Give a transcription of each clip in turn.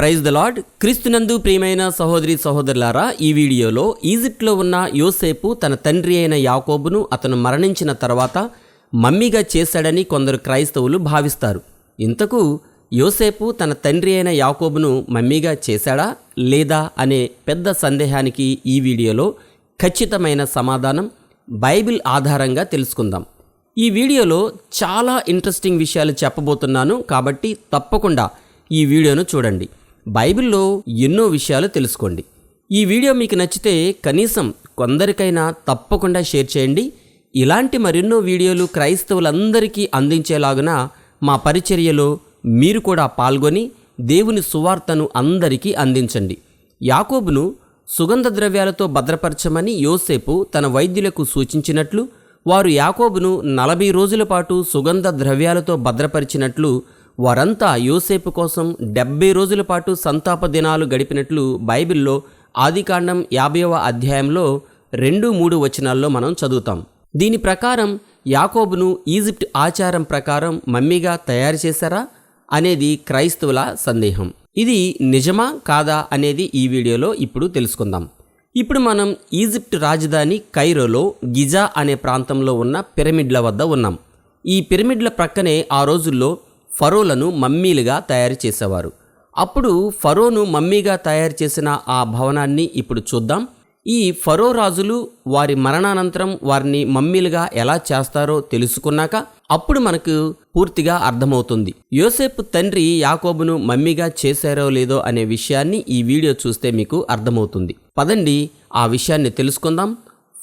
Praise the lord. క్రీస్తునందు ప్రియమైన సహోదరి సహోదరులారా ఈ వీడియోలో ఈజిప్ట్లో ఉన్న యోసేపు తన తండ్రి అయిన యాకోబును అతను మరణించిన తర్వాత మమ్మీగా చేశాడని కొందరు క్రైస్తవులు భావిస్తారు. ఇంతకు యోసేపు తన తండ్రి అయిన యాకోబును మమ్మీగా చేశాడా లేదా అనే పెద్ద సందేహానికి ఈ వీడియోలో ఖచ్చితమైన సమాధానం బైబిల్ ఆధారంగా తెలుసుకుందాం. ఈ వీడియోలో చాలా ఇంట్రెస్టింగ్ విషయాలు చెప్పబోతున్నాను కాబట్టి తప్పకుండా ఈ వీడియోను చూడండి. బైబిల్లో ఎన్నో విషయాలు తెలుసుకోండి. ఈ వీడియో మీకు నచ్చితే కనీసం కొందరికైనా తప్పకుండా షేర్ చేయండి. ఇలాంటి మరెన్నో వీడియోలు క్రైస్తవులందరికీ అందించేలాగున మా పరిచర్యలో మీరు కూడా పాల్గొని దేవుని సువార్తను అందరికీ అందించండి. యాకోబును సుగంధ ద్రవ్యాలతో భద్రపరచమని యోసేపు తన వైద్యులకు సూచించినట్లు వారు యాకోబును నలభై రోజుల పాటు సుగంధ ద్రవ్యాలతో భద్రపరిచినట్లు వారంతా యోసేపు కోసం డెబ్బై రోజుల పాటు సంతాప దినాలు గడిపినట్లు బైబిల్లో ఆదికాండం యాభైవ అధ్యాయంలో రెండు మూడు వచనాల్లో మనం చదువుతాం. దీని ప్రకారం యాకోబును ఈజిప్ట్ ఆచారం ప్రకారం మమ్మీగా తయారు చేశారా అనేది క్రైస్తవుల సందేహం. ఇది నిజమా కాదా అనేది ఈ వీడియోలో ఇప్పుడు తెలుసుకుందాం. ఇప్పుడు మనం ఈజిప్ట్ రాజధాని కైరోలో గిజా అనే ప్రాంతంలో ఉన్న పిరమిడ్ల వద్ద ఉన్నాం. ఈ పిరమిడ్ల ప్రక్కనే ఆ రోజుల్లో ఫరోలను మమ్మీలుగా తయారు చేసేవారు. అప్పుడు ఫరోను మమ్మీగా తయారు చేసిన ఆ భవనాన్ని ఇప్పుడు చూద్దాం. ఈ ఫరో రాజులు వారి మరణానంతరం వారిని మమ్మీలుగా ఎలా చేస్తారో తెలుసుకున్నాక అప్పుడు మనకు పూర్తిగా అర్థమవుతుంది. యోసేపు తండ్రి యాకోబును మమ్మీగా చేశారో లేదో అనే విషయాన్ని ఈ వీడియో చూస్తే మీకు అర్థమవుతుంది. పదండి ఆ విషయాన్ని తెలుసుకుందాం.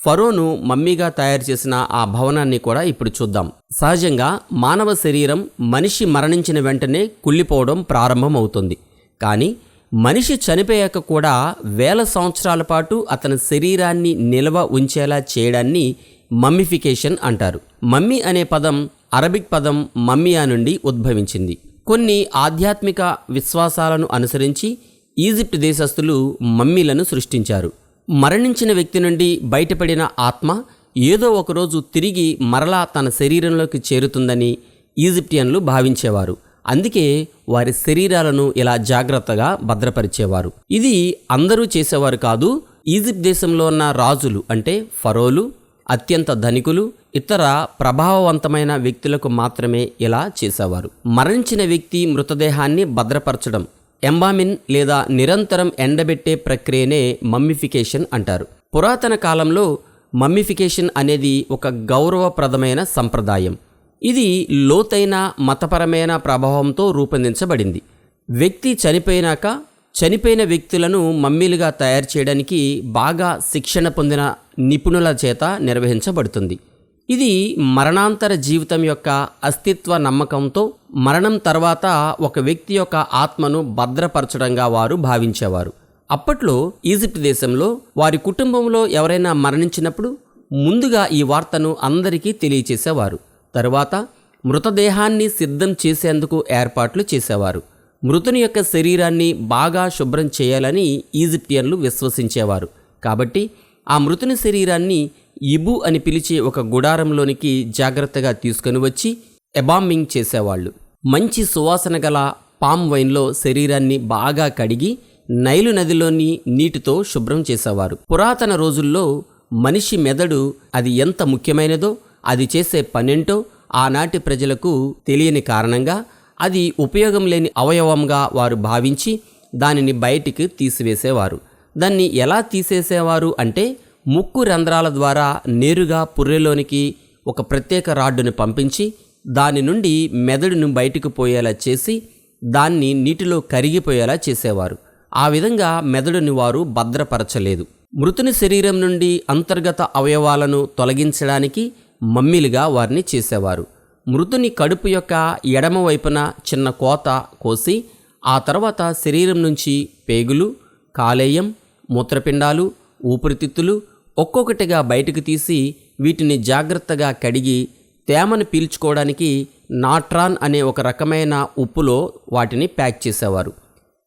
ఫరోను మమ్మీగా తయారు చేసిన ఆ భవనాన్ని కూడా ఇప్పుడు చూద్దాం. సహజంగా మానవ శరీరం మనిషి మరణించిన వెంటనే కుళ్ళిపోవడం ప్రారంభమవుతుంది. కానీ మనిషి చనిపోయాక కూడా వేల సంవత్సరాల పాటు అతని శరీరాన్ని నిల్వ ఉంచేలా చేయడాన్ని మమ్మిఫికేషన్ అంటారు. మమ్మీ అనే పదం అరబిక్ పదం మమ్మియా నుండి ఉద్భవించింది. కొన్ని ఆధ్యాత్మిక విశ్వాసాలను అనుసరించి ఈజిప్ట్ దేశస్థులు మమ్మీలను సృష్టించారు. మరణించిన వ్యక్తి నుండి బయటపడిన ఆత్మ ఏదో ఒకరోజు తిరిగి మరలా తన శరీరంలోకి చేరుతుందని ఈజిప్టియన్లు భావించేవారు. అందుకే వారి శరీరాలను ఇలా జాగ్రత్తగా భద్రపరిచేవారు. ఇది అందరూ చేసేవారు కాదు ఈజిప్ట్ దేశంలో ఉన్న రాజులు అంటే ఫరోలు అత్యంత ధనికులు ఇతర ప్రభావవంతమైన వ్యక్తులకు మాత్రమే ఇలా చేసేవారు. మరణించిన వ్యక్తి మృతదేహాన్ని భద్రపరచడం ఎంబామిన్ లేదా నిరంతరం ఎండబెట్టే ప్రక్రియనే మమ్మిఫికేషన్ అంటారు. పురాతన కాలంలో మమ్మిఫికేషన్ అనేది ఒక గౌరవప్రదమైన సంప్రదాయం. ఇది లోతైన మతపరమైన ప్రభావంతో రూపొందించబడింది. వ్యక్తి చనిపోయినాక చనిపోయిన వ్యక్తులను మమ్మీలుగా తయారు చేయడానికి బాగా శిక్షణ పొందిన నిపుణుల చేత నిర్వహించబడుతుంది. ఇది మరణాంతర జీవితం యొక్క అస్తిత్వ నమ్మకంతో మరణం తర్వాత ఒక వ్యక్తి యొక్క ఆత్మను భద్రపరచడంగా వారు భావించేవారు. అప్పట్లో ఈజిప్ట్ దేశంలో వారి కుటుంబంలో ఎవరైనా మరణించినప్పుడు ముందుగా ఈ వార్తను అందరికీ తెలియచేసేవారు. తరువాత మృతదేహాన్ని సిద్ధం చేసేందుకు ఏర్పాట్లు చేసేవారు. మృతుని యొక్క శరీరాన్ని బాగా శుభ్రం చేయాలని ఈజిప్టియన్లు విశ్వసించేవారు. కాబట్టి ఆ మృతుని శరీరాన్ని ఇబు అని పిలిచే ఒక గుడారంలోనికి జాగ్రత్తగా తీసుకొని వచ్చి ఎబామింగ్ చేసేవాళ్ళు. మంచి సువాసన గల పామ్ వైన్లో శరీరాన్ని బాగా కడిగి నైలు నదిలోని నీటితో శుభ్రం చేసేవారు. పురాతన రోజుల్లో మనిషి మెదడు అది ఎంత ముఖ్యమైనదో అది చేసే పనేంటో ఆనాటి ప్రజలకు తెలియని కారణంగా అది ఉపయోగం లేని అవయవంగా వారు భావించి దానిని బయటికి తీసివేసేవారు. దాన్ని ఎలా తీసేసేవారు అంటే ముక్కు రంధ్రాల ద్వారా నేరుగా పుర్రెలోనికి ఒక ప్రత్యేక రాడ్డును పంపించి దాని నుండి మెదడును బయటకు పోయేలా చేసి దాన్ని నీటిలో కరిగిపోయేలా చేసేవారు. ఆ విధంగా మెదడుని వారు భద్రపరచలేదు. మృతుని శరీరం నుండి అంతర్గత అవయవాలను తొలగించడానికి మమ్మీలుగా వారిని చేసేవారు. మృతుని కడుపు యొక్క ఎడమ వైపున చిన్న కోత కోసి ఆ తర్వాత శరీరం నుంచి పేగులు కాలేయం మూత్రపిండాలు ఊపిరితిత్తులు ఒక్కొక్కటిగా బయటకు తీసి వీటిని జాగ్రత్తగా కడిగి తేమను పీల్చుకోవడానికి నాట్రాన్ అనే ఒక రకమైన ఉప్పులో వాటిని ప్యాక్ చేసేవారు.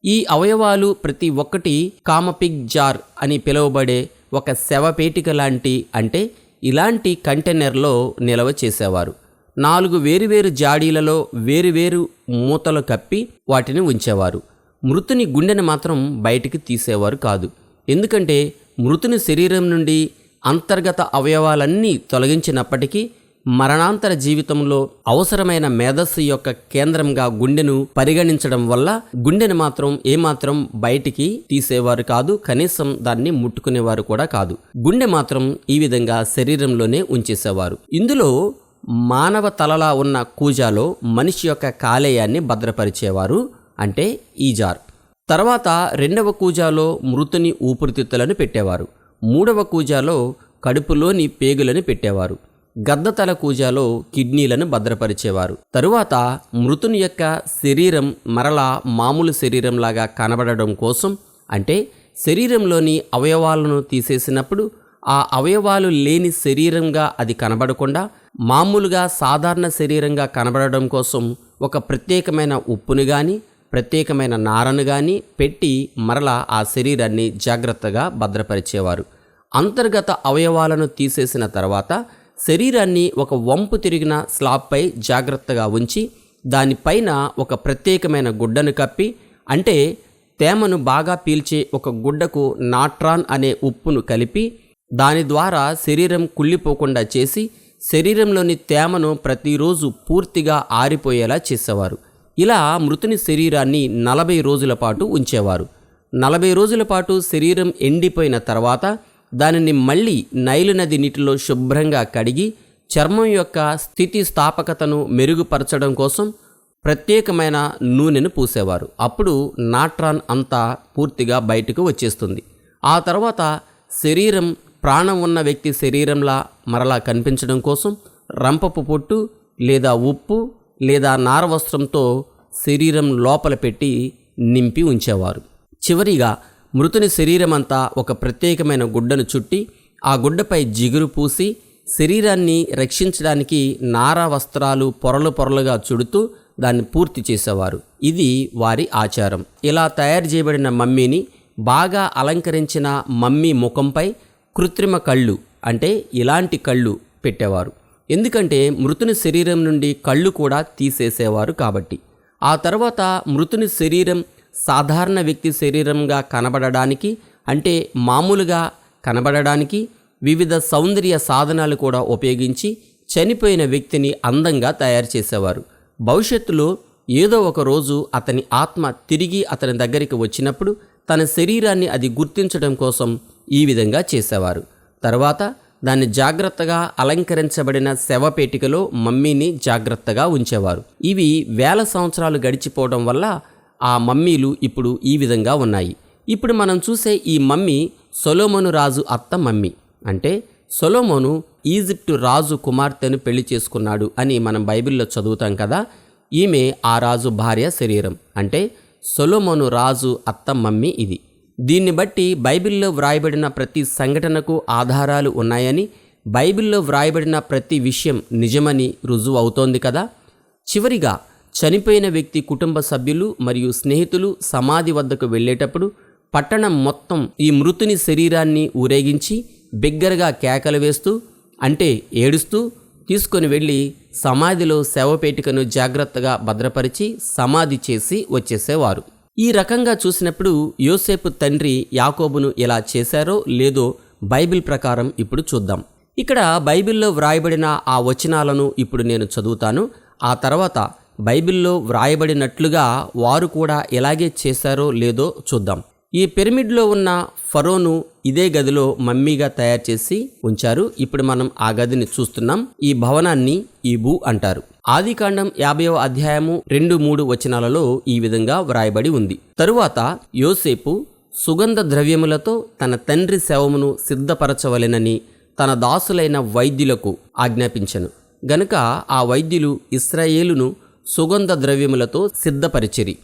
ఈ అవయవాలు ప్రతి ఒక్కటి కామపిక్ జార్ అని పిలువబడే ఒక శవపేటిక లాంటి అంటే ఇలాంటి కంటైనర్లో నిల్వ చేసేవారు. నాలుగు వేరువేరు జాడీలలో వేరువేరు మూతలు కప్పి వాటిని ఉంచేవారు. మృతుని గుండెను మాత్రం బయటికి తీసేవారు కాదు. ఎందుకంటే మృతుని శరీరం నుండి అంతర్గత అవయవాలన్నీ తొలగించినప్పటికీ మరణాంతర జీవితంలో అవసరమైన మేధస్సు యొక్క కేంద్రంగా గుండెను పరిగణించడం వల్ల గుండెను మాత్రం ఏమాత్రం బయటికి తీసేవారు కాదు కనీసం దాన్ని ముట్టుకునేవారు కూడా కాదు. గుండె మాత్రం ఈ విధంగా శరీరంలోనే ఉంచేసేవారు. ఇందులో మానవ తలలా ఉన్న కూజాలో మనిషి యొక్క కాలేయాన్ని భద్రపరిచేవారు అంటే ఈజార్. తర్వాత రెండవ కూజాలో మృతుని ఊపిరితిత్తులను పెట్టేవారు. మూడవ కూజాలో కడుపులోని పేగులను పెట్టేవారు. గద్దతల కూజాలో కిడ్నీలను భద్రపరిచేవారు. తరువాత మృతుని యొక్క శరీరం మరలా మామూలు శరీరంలాగా కనబడడం కోసం అంటే శరీరంలోని అవయవాలను తీసేసినప్పుడు ఆ అవయవాలు లేని శరీరంగా అది కనబడకుండా మామూలుగా సాధారణ శరీరంగా కనబడడం కోసం ఒక ప్రత్యేకమైన ఉప్పును కానీ ప్రత్యేకమైన నారను కానీ పెట్టి మరలా ఆ శరీరాన్ని జాగ్రత్తగా భద్రపరిచేవారు. అంతర్గత అవయవాలను తీసేసిన తర్వాత శరీరాన్ని ఒక వంపు తిరిగిన స్లాబ్పై జాగ్రత్తగా ఉంచి దానిపైన ఒక ప్రత్యేకమైన గుడ్డను కప్పి అంటే తేమను బాగా పీల్చే ఒక గుడ్డకు నాట్రాన్ అనే ఉప్పును కలిపి దాని ద్వారా శరీరం కుళ్ళిపోకుండా చేసి శరీరంలోని తేమను ప్రతిరోజు పూర్తిగా ఆరిపోయేలా చేసేవారు. ఇలా మృతుని శరీరాన్ని నలభై రోజుల పాటు ఉంచేవారు. నలభై రోజుల పాటు శరీరం ఎండిపోయిన తర్వాత దానిని మళ్ళీ నైలు నది నీటిలో శుభ్రంగా కడిగి చర్మం యొక్క స్థితి స్థాపకతను మెరుగుపరచడం కోసం ప్రత్యేకమైన నూనెను పూసేవారు. అప్పుడు నాట్రాన్ అంతా పూర్తిగా బయటకు వచ్చేస్తుంది. ఆ తర్వాత శరీరం ప్రాణం ఉన్న వ్యక్తి శరీరంలా మరలా కనిపించడం కోసం రంపపు పొట్టు లేదా ఉప్పు లేదా నారవస్త్రంతో శరీరం లోపల పెట్టి నింపి ఉంచేవారు. చివరిగా మృతుని శరీరమంతా ఒక ప్రత్యేకమైన గుడ్డను చుట్టి ఆ గుడ్డపై జిగురు పూసి శరీరాన్ని రక్షించడానికి నారా వస్త్రాలు పొరలు పొరలుగా చుడుతూ దాన్ని పూర్తి చేసేవారు. ఇది వారి ఆచారం. ఇలా తయారు చేయబడిన మమ్మీని బాగా అలంకరించిన మమ్మీ ముఖంపై కృత్రిమ కళ్ళు అంటే ఇలాంటి కళ్ళు పెట్టేవారు. ఎందుకంటే మృతుని శరీరం నుండి కళ్ళు కూడా తీసేసేవారు కాబట్టి. ఆ తర్వాత మృతుని శరీరం సాధారణ వ్యక్తి శరీరంగా కనబడడానికి అంటే మామూలుగా కనబడడానికి వివిధ సౌందర్య సాధనాలు కూడా ఉపయోగించి చనిపోయిన వ్యక్తిని అందంగా తయారు చేసేవారు. భవిష్యత్తులో ఏదో ఒక రోజు అతని ఆత్మ తిరిగి అతని దగ్గరికి వచ్చినప్పుడు తన శరీరాన్ని అది గుర్తించడం కోసం ఈ విధంగా చేసేవారు. తర్వాత దాన్ని జాగ్రత్తగా అలంకరించబడిన శవపేటికలో మమ్మీని జాగ్రత్తగా ఉంచేవారు. ఇవి వేల సంవత్సరాలు గడిచిపోవడం వల్ల ఆ మమ్మీలు ఇప్పుడు ఈ విధంగా ఉన్నాయి. ఇప్పుడు మనం చూసే ఈ మమ్మీ సొలోమోను రాజు అత్త మమ్మీ. అంటే సొలోమోను ఈజిప్టు రాజు కుమార్తెను పెళ్ళి చేసుకున్నాడు అని మనం బైబిల్లో చదువుతాం కదా. ఈమె ఆ రాజు భార్య శరీరం. అంటే సొలోమోను రాజు అత్త మమ్మీ ఇది. దీన్ని బట్టి బైబిల్లో వ్రాయబడిన ప్రతి సంఘటనకు ఆధారాలు ఉన్నాయని బైబిల్లో వ్రాయబడిన ప్రతి విషయం నిజమని రుజువు అవుతోంది కదా. చివరిగా చనిపోయిన వ్యక్తి కుటుంబ సభ్యులు మరియు స్నేహితులు సమాధి వద్దకు వెళ్ళేటప్పుడు పట్టణం మొత్తం ఈ మృతుని శరీరాన్ని ఊరేగించి బిగ్గరగా కేకలు వేస్తూ అంటే ఏడుస్తూ తీసుకొని వెళ్ళి సమాధిలో శవపేటికను జాగ్రత్తగా భద్రపరిచి సమాధి చేసి వచ్చేసేవారు. ఈ రకంగా చూసినప్పుడు యోసేపు తండ్రి యాకోబును ఎలా చేశారో లేదో బైబిల్ ప్రకారం ఇప్పుడు చూద్దాం. ఇక్కడ బైబిల్లో వ్రాయబడిన ఆ వచనాలను ఇప్పుడు నేను చదువుతాను. ఆ తర్వాత బైబిల్లో వ్రాయబడినట్లుగా వారు కూడా ఎలాగే చేశారో లేదో చూద్దాం. ఈ పిరమిడ్లో ఉన్న ఫరోను ఇదే గదిలో మమ్మీగా తయారు చేసి ఉంచారు. ఇప్పుడు మనం ఆ గదిని చూస్తున్నాం. ఈ భవనాన్ని ఈ భూ అంటారు ఆదికాండం యాభైవ అధ్యాయము రెండు మూడు వచనాలలో ఈ విధంగా వ్రాయబడి ఉంది. తరువాత యోసేపు సుగంధ ద్రవ్యములతో తన తండ్రి శవమును సిద్ధపరచవలెనని తన దాసులైన వైద్యులకు ఆజ్ఞాపించను. గనుక ఆ వైద్యులు ఇస్రాయేలును సుగంధ ద్రవ్యములతో సిద్ధపరిచిరి.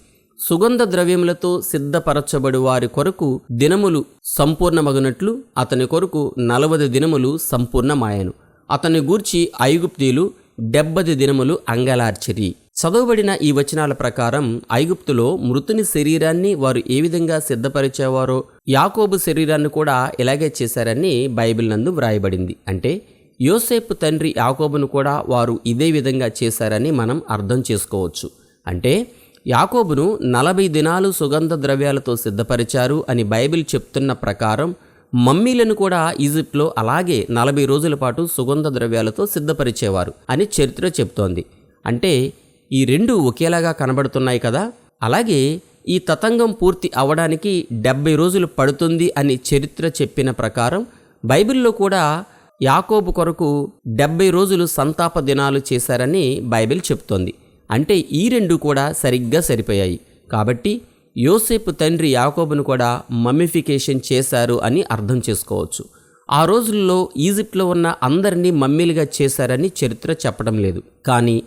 సుగంధ ద్రవ్యములతో సిద్ధపరచబడి వారి కొరకు దినములు సంపూర్ణమగునట్లు అతని కొరకు నలవది దినములు సంపూర్ణమాయను. అతని గూర్చి ఐగుప్తీలు డెబ్బది దినములు అంగలార్చిరి. చదవబడిన ఈ వచనాల ప్రకారం ఐగుప్తులో మృతుని శరీరాన్ని వారు ఏ విధంగా సిద్ధపరిచేవారో యాకోబు శరీరాన్ని కూడా ఇలాగే చేశారని బైబిల్ నందు వ్రాయబడింది. అంటే యోసేపు తండ్రి యాకోబును కూడా వారు ఇదే విధంగా చేశారని మనం అర్థం చేసుకోవచ్చు. అంటే యాకోబును నలభై దినాలు సుగంధ ద్రవ్యాలతో సిద్ధపరిచారు అని బైబిల్ చెప్తున్న ప్రకారం మమ్మీలను కూడా ఈజిప్ట్లో అలాగే నలభై రోజుల పాటు సుగంధ ద్రవ్యాలతో సిద్ధపరిచేవారు అని చరిత్ర చెప్తోంది. అంటే ఈ రెండు ఒకేలాగా కనబడుతున్నాయి కదా? అలాగే ఈ తతంగం పూర్తి అవడానికి డెబ్బై రోజులు పడుతుంది అని చరిత్ర చెప్పిన ప్రకారం బైబిల్లో కూడా యాకోబు కొరకు డెబ్బై రోజులు సంతాప దినాలు చేశారని బైబిల్ చెప్తోంది. అంటే ఈ రెండు కూడా సరిగ్గా సరిపోయాయి. కాబట్టి యోసేపు తండ్రి యాకోబును కూడా మమ్మిఫికేషన్ చేశారు అని అర్థం చేసుకోవచ్చు. ఆ రోజుల్లో ఈజిప్ట్లో ఉన్న అందరినీ మమ్మీలుగా చేశారని చరిత్ర చెప్పడం లేదు. కానీ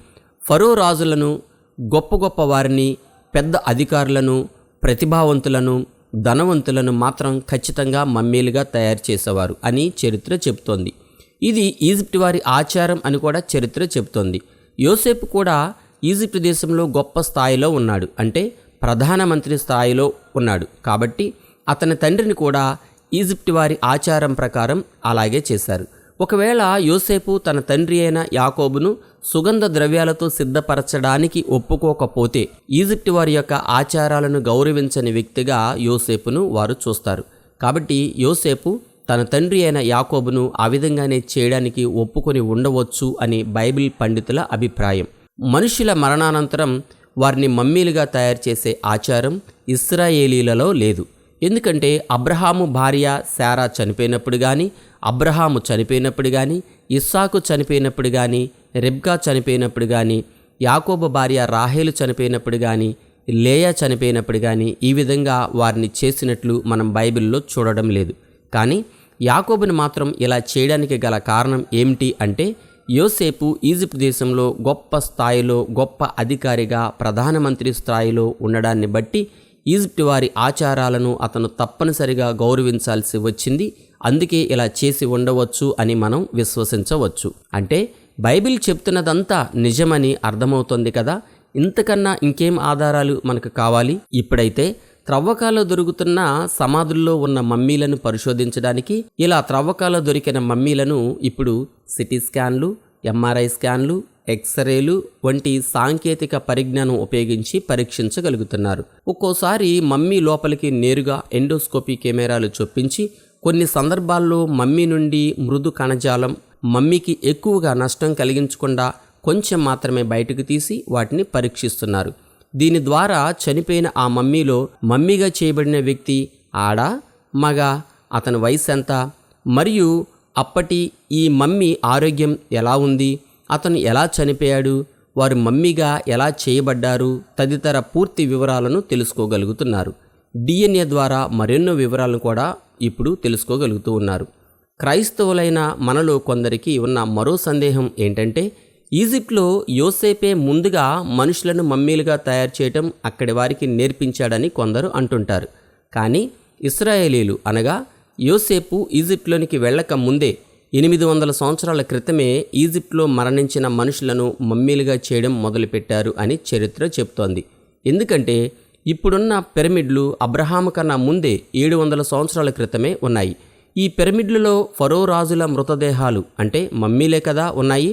ఫరో రాజులను గొప్ప గొప్ప వారిని పెద్ద అధికారులను ప్రతిభావంతులను ధనవంతులను మాత్రం ఖచ్చితంగా మమ్మీలుగా తయారు చేసేవారు అని చరిత్ర చెబుతోంది. ఇది ఈజిప్ట్ వారి ఆచారం అని కూడా చరిత్ర చెబుతోంది. యోసేపు కూడా ఈజిప్ట్ దేశంలో గొప్ప స్థాయిలో ఉన్నాడు. అంటే ప్రధానమంత్రి స్థాయిలో ఉన్నాడు. కాబట్టి అతని తండ్రిని కూడా ఈజిప్ట్ వారి ఆచారం ప్రకారం అలాగే చేశారు. ఒకవేళ యోసేపు తన తండ్రి అయిన యాకోబును సుగంధ ద్రవ్యాలతో సిద్ధపరచడానికి ఒప్పుకోకపోతే ఈజిప్ట్ వారి యొక్క ఆచారాలను గౌరవించని వ్యక్తిగా యోసేపును వారు చూస్తారు. కాబట్టి యోసేపు తన తండ్రి అయిన యాకోబును ఆ విధంగానే చేయడానికి ఒప్పుకొని ఉండవచ్చు అని బైబిల్ పండితుల అభిప్రాయం. మనుషుల మరణానంతరం వారిని మమ్మీలుగా తయారు చేసే ఆచారం ఇస్రాయేలీలలో లేదు. ఎందుకంటే అబ్రహాము భార్య శారా చనిపోయినప్పుడు కానీ అబ్రహాము చనిపోయినప్పుడు కానీ ఇస్సాకు చనిపోయినప్పుడు కానీ రెబ్కా చనిపోయినప్పుడు కానీ యాకోబు భార్య రాహేలు చనిపోయినప్పుడు కానీ లేయా చనిపోయినప్పుడు కానీ ఈ విధంగా వారిని చేసినట్లు మనం బైబిల్లో చూడడం లేదు. కానీ యాకోబుని మాత్రం ఇలా చేయడానికి గల కారణం ఏమిటి అంటే యోసేపు ఈజిప్ట్ దేశంలో గొప్ప స్థాయిలో గొప్ప అధికారిగా ప్రధానమంత్రి స్థాయిలో ఉండడాన్ని బట్టి ఈజిప్ట్ వారి ఆచారాలను అతను తప్పనిసరిగా గౌరవించాల్సి వచ్చింది. అందుకే ఇలా చేసి ఉండవచ్చు అని మనం విశ్వసించవచ్చు. అంటే బైబిల్ చెప్తున్నదంతా నిజమని అర్థమవుతుంది కదా? ఇంతకన్నా ఇంకేం ఆధారాలు మనకు కావాలి? ఇప్పుడైతే త్రవ్వకాలో దొరుకుతున్న సమాధుల్లో ఉన్న మమ్మీలను పరిశోధించడానికి ఇలా త్రవ్వకాలో దొరికిన మమ్మీలను ఇప్పుడు సిటీ స్కాన్లు ఎంఆర్ఐ స్కాన్లు ఎక్స్రేలు వంటి సాంకేతిక పరిజ్ఞానం ఉపయోగించి పరీక్షించగలుగుతున్నారు. ఒక్కోసారి మమ్మీ లోపలికి నేరుగా ఎండోస్కోపీ కెమెరాలు చొప్పించి కొన్ని సందర్భాల్లో మమ్మీ నుండి మృదు కణజాలం మమ్మీకి ఎక్కువగా నష్టం కలిగించకుండా కొంచెం మాత్రమే బయటకు తీసి వాటిని పరీక్షిస్తున్నారు. దీని ద్వారా చనిపోయిన ఆ మమ్మీలో మమ్మీగా చేయబడిన వ్యక్తి ఆడ మగ అతని వయసు ఎంత? మరియు అప్పటి ఈ మమ్మీ ఆరోగ్యం ఎలా ఉంది? అతను ఎలా చనిపోయాడు? వారు మమ్మీగా ఎలా చేయబడ్డారు? తదితర పూర్తి వివరాలను తెలుసుకోగలుగుతున్నారు. డిఎన్ఏ ద్వారా మరెన్నో వివరాలను కూడా ఇప్పుడు తెలుసుకోగలుగుతూ ఉన్నారు. క్రైస్తవులైన మనలో కొందరికి ఉన్న మరో సందేహం ఏంటంటే ఈజిప్ట్లో యోసేపే ముందుగా మనుషులను మమ్మీలుగా తయారు చేయటం అక్కడి వారికి నేర్పించాడని కొందరు అంటుంటారు. కానీ ఇస్రాయేలీలు అనగా యోసేపు ఈజిప్ట్లోనికి వెళ్ళక ముందే ఎనిమిది వందల సంవత్సరాల క్రితమే ఈజిప్ట్లో మరణించిన మనుషులను మమ్మీలుగా చేయడం మొదలుపెట్టారు అని చరిత్ర చెప్తోంది. ఎందుకంటే ఇప్పుడున్న పిరమిడ్లు అబ్రహాము కన్నా ముందే ఏడు వందల సంవత్సరాల క్రితమే ఉన్నాయి. ఈ పిరమిడ్లలో ఫరో రాజుల మృతదేహాలు అంటే మమ్మీలే కదా ఉన్నాయి.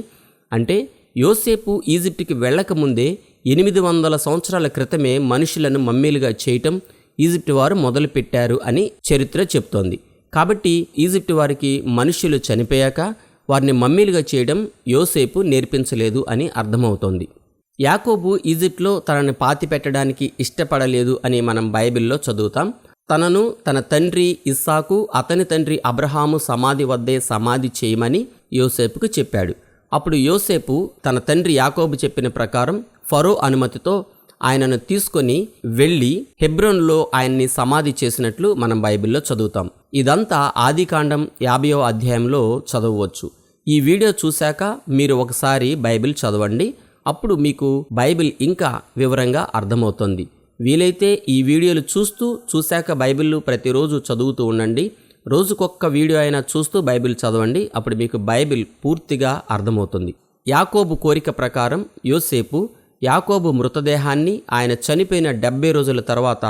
అంటే యోసేపు ఈజిప్ట్కి వెళ్ళకముందే ఎనిమిది వందల సంవత్సరాల క్రితమే మనుషులను మమ్మీలుగా చేయటం ఈజిప్ట్ వారు మొదలుపెట్టారు అని చరిత్ర చెప్తోంది. కాబట్టి ఈజిప్ట్ వారికి మనుషులు చనిపోయాక వారిని మమ్మీలుగా చేయడం యోసేపు నేర్పించలేదు అని అర్థమవుతోంది. యాకోబు ఈజిప్ట్లో తనని పాతి పెట్టడానికి ఇష్టపడలేదు అని మనం బైబిల్లో చదువుతాం. తనను తన తండ్రి ఇస్సాకు అతని తండ్రి అబ్రహాము సమాధి వద్దే సమాధి చేయమని యోసేపుకు చెప్పాడు. అప్పుడు యోసేపు తన తండ్రి యాకోబు చెప్పిన ప్రకారం ఫరో అనుమతితో ఆయనను తీసుకొని వెళ్ళి హెబ్రోన్లో ఆయన్ని సమాధి చేసినట్లు మనం బైబిల్లో చదువుతాం. ఇదంతా ఆదికాండం యాభయో అధ్యాయంలో చదవవచ్చు. ఈ వీడియో చూశాక మీరు ఒకసారి బైబిల్ చదవండి. అప్పుడు మీకు బైబిల్ ఇంకా వివరంగా అర్థమవుతుంది. వీలైతే ఈ వీడియోలు చూస్తూ చూశాక బైబిల్ ప్రతిరోజు చదువుతూ ఉండండి. రోజుకొక్క వీడియో అయినా చూస్తూ బైబిల్ చదవండి. అప్పుడు మీకు బైబిల్ పూర్తిగా అర్థమవుతుంది. యాకోబు కోరిక ప్రకారం యోసేపు యాకోబు మృతదేహాన్ని ఆయన చనిపోయిన డెబ్బై రోజుల తర్వాత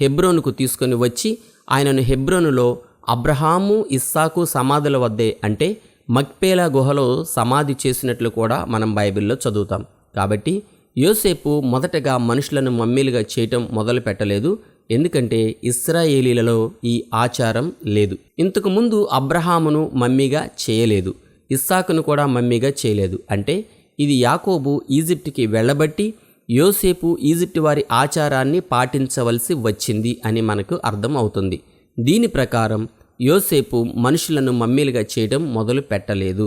హెబ్రోనుకు తీసుకొని వచ్చి ఆయనను హెబ్రోనులో అబ్రహాము ఇస్సాకు సమాధుల వద్దే అంటే మక్పేలా గుహలో సమాధి చేసినట్లు కూడా మనం బైబిల్లో చదువుతాం. కాబట్టి యోసేపు మొదటగా మనుషులను మమ్మీలుగా చేయటం మొదలు పెట్టలేదు. ఎందుకంటే ఇస్రాయేలీలలో ఈ ఆచారం లేదు. ఇంతకు ముందు అబ్రహామును మమ్మీగా చేయలేదు. ఇస్సాకును కూడా మమ్మీగా చేయలేదు. అంటే ఇది యాకోబు ఈజిప్ట్కి వెళ్ళబట్టి యోసేపు ఈజిప్ట్ వారి ఆచారాన్ని పాటించవలసి వచ్చింది అని మనకు అర్థం అవుతుంది. దీని ప్రకారం యోసేపు మనుషులను మమ్మీలుగా చేయడం మొదలు పెట్టలేదు.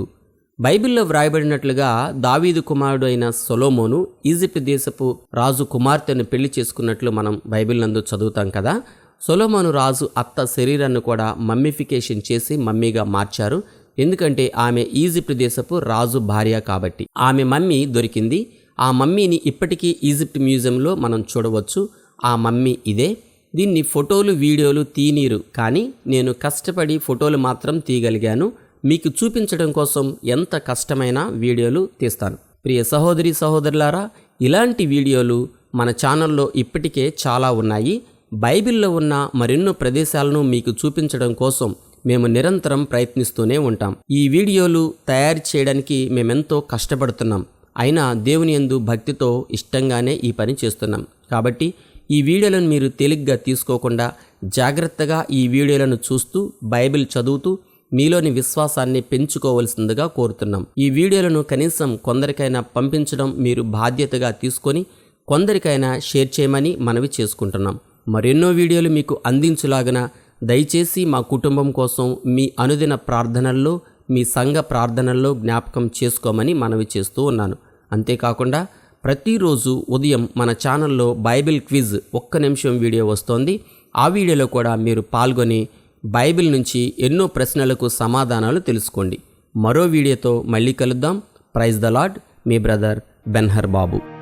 బైబిల్లో వ్రాయబడినట్లుగా దావీదు కుమారుడు అయిన సొలోమోను ఈజిప్ట్ దేశపు రాజు కుమార్తెను పెళ్ళి చేసుకున్నట్లు మనం బైబిల్ నందు చదువుతాం కదా. సొలోమోను రాజు అత్త శరీరాన్ని కూడా మమ్మిఫికేషన్ చేసి మమ్మీగా మార్చారు. ఎందుకంటే ఆమె ఈజిప్ట్ దేశపు రాజు భార్య కాబట్టి. ఆమె మమ్మీ దొరికింది. ఆ మమ్మీని ఇప్పటికీ ఈజిప్ట్ మ్యూజియంలో మనం చూడవచ్చు. ఆ మమ్మీ ఇదే. దీన్ని ఫోటోలు వీడియోలు తీనీరు. కానీ నేను కష్టపడి ఫోటోలు మాత్రం తీయగలిగాను. మీకు చూపించడం కోసం ఎంత కష్టమైన వీడియోలు తీస్తాను. ప్రియ సహోదరి సహోదరులారా ఇలాంటి వీడియోలు మన ఛానల్లో ఇప్పటికే చాలా ఉన్నాయి. బైబిల్లో ఉన్న మరెన్నో ప్రదేశాలను మీకు చూపించడం కోసం మేము నిరంతరం ప్రయత్నిస్తూనే ఉంటాం. ఈ వీడియోలు తయారు చేయడానికి మేమెంతో కష్టపడుతున్నాం. అయినా దేవుని యందు భక్తితో ఇష్టంగానే ఈ పని చేస్తున్నాం. కాబట్టి ఈ వీడియోలను మీరు తేలిగ్గా తీసుకోకుండా జాగ్రత్తగా ఈ వీడియోలను చూస్తూ బైబిల్ చదువుతూ మీలోని విశ్వాసాన్ని పెంచుకోవలసిందిగా కోరుతున్నాం. ఈ వీడియోలను కనీసం కొందరికైనా పంపించడం మీరు బాధ్యతగా తీసుకొని కొందరికైనా షేర్ చేయమని మనవి చేసుకుంటున్నాం. మరెన్నో వీడియోలు మీకు అందించులాగన దయచేసి మా కుటుంబం కోసం మీ అనుదిన ప్రార్థనల్లో మీ సంఘ ప్రార్థనల్లో జ్ఞాపకం చేసుకోమని మనవి చేస్తూ ఉన్నాను. అంతేకాకుండా ప్రతిరోజు ఉదయం మన ఛానల్లో బైబిల్ క్విజ్ ఒక్క నిమిషం వీడియో వస్తోంది. ఆ వీడియోలో కూడా మీరు పాల్గొని బైబిల్ నుంచి ఎన్నో ప్రశ్నలకు సమాధానాలు తెలుసుకోండి. మరో వీడియోతో మళ్ళీ కలుద్దాం. ప్రైజ్ ద లాడ్ మీ బ్రదర్ బెన్హర్ బాబు